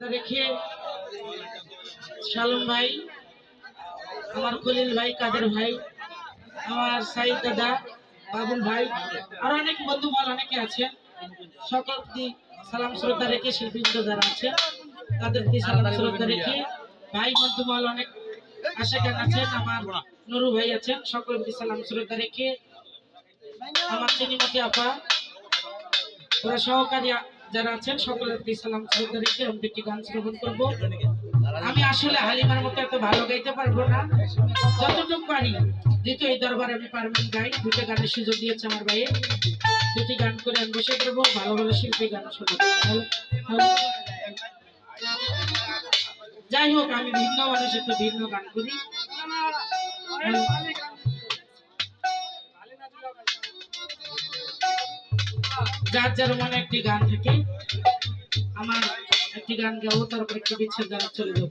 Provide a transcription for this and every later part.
রেখে শালম ভাই আমার খলিল ভাই কাদের ভাই আমার সাইদ দাদা বাবুল ভাই আর অনেক বন্ধু বল অনেকে আছেন সকল প্রতি সালাম শ্রদ্ধা রেখে শিল্পীবৃন্দ যারা আছেন তাদের প্রতি সালাম শ্রদ্ধা রেখে ভাই বন্ধু বল অনেক আশেখান আছেন আমার নুরু ভাই আছেন প্রতি সালাম শ্রদ্ধা রেখে আমার চিনিমতি আপা ওরা সহকারী যারা আছেন, সকলের সালাম শ্রদ্ধা রেখে আমি একটি গান শ্রবণ করব। আমি আসলে হালিমার মতো এত ভালো গাইতে পারব না। যতটুকু পারি দ্বিতীয় এই দরবারে আমি পারবেন গাই দুটো গানের সুযোগ দিয়েছে আমার ভাইয়ে দুটি গান করে আমি বসে করব ভালো ভালো শিল্পী গান ভালো। যাই হোক, আমি ভিন্ন মানুষের একটু ভিন্ন গান করি। যার যার মনে একটি গান থাকে, আমার একটি গান গাবো তারপরে একটু বিচ্ছেদ গান চলে যাব।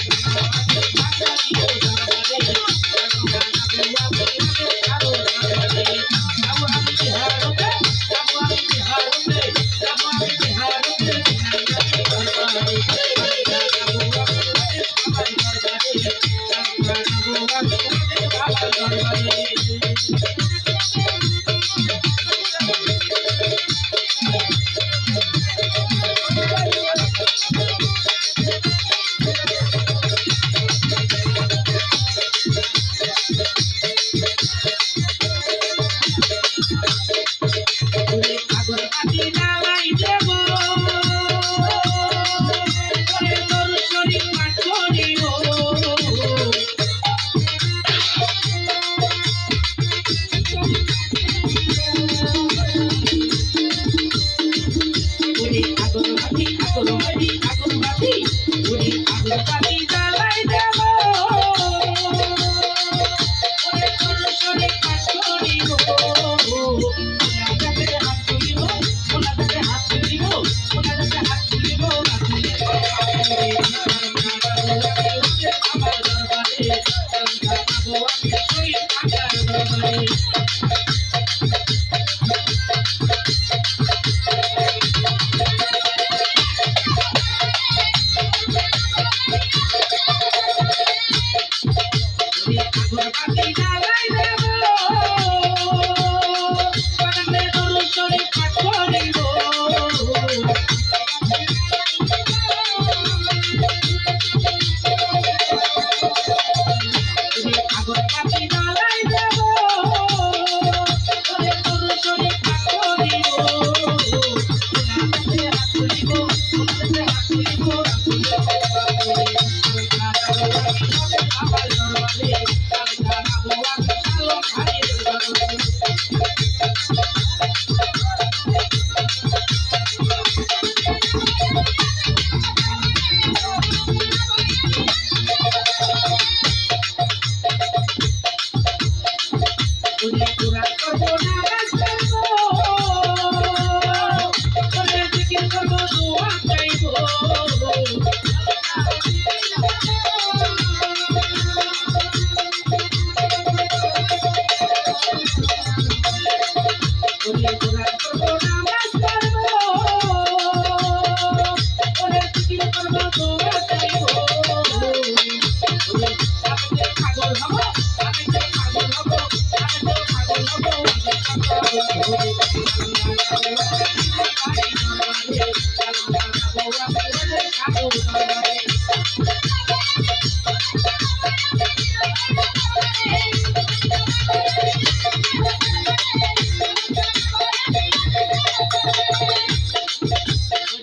I'm যায়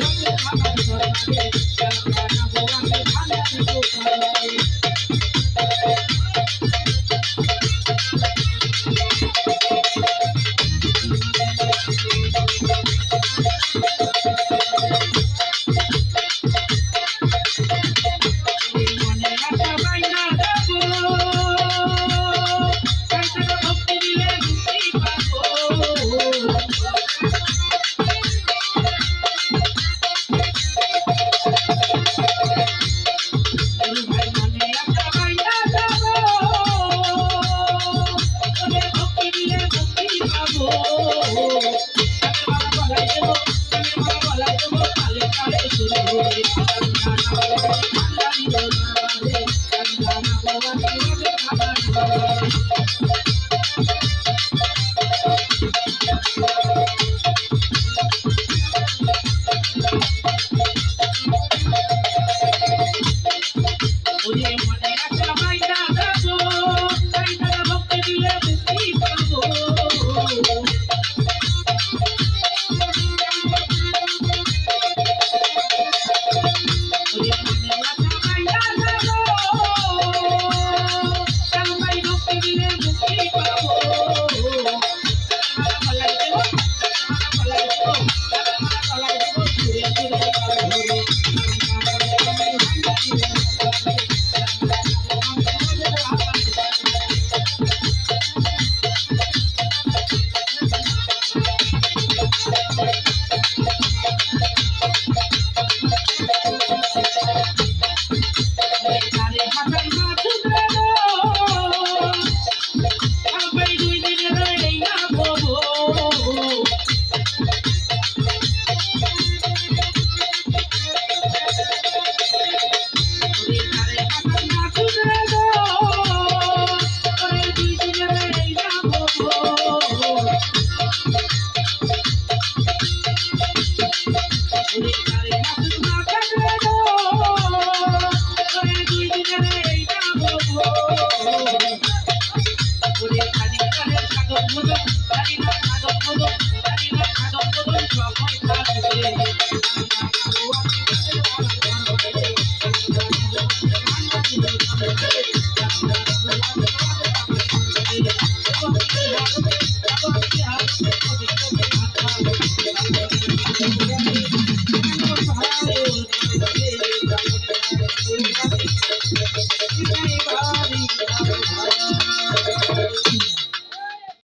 Thank you.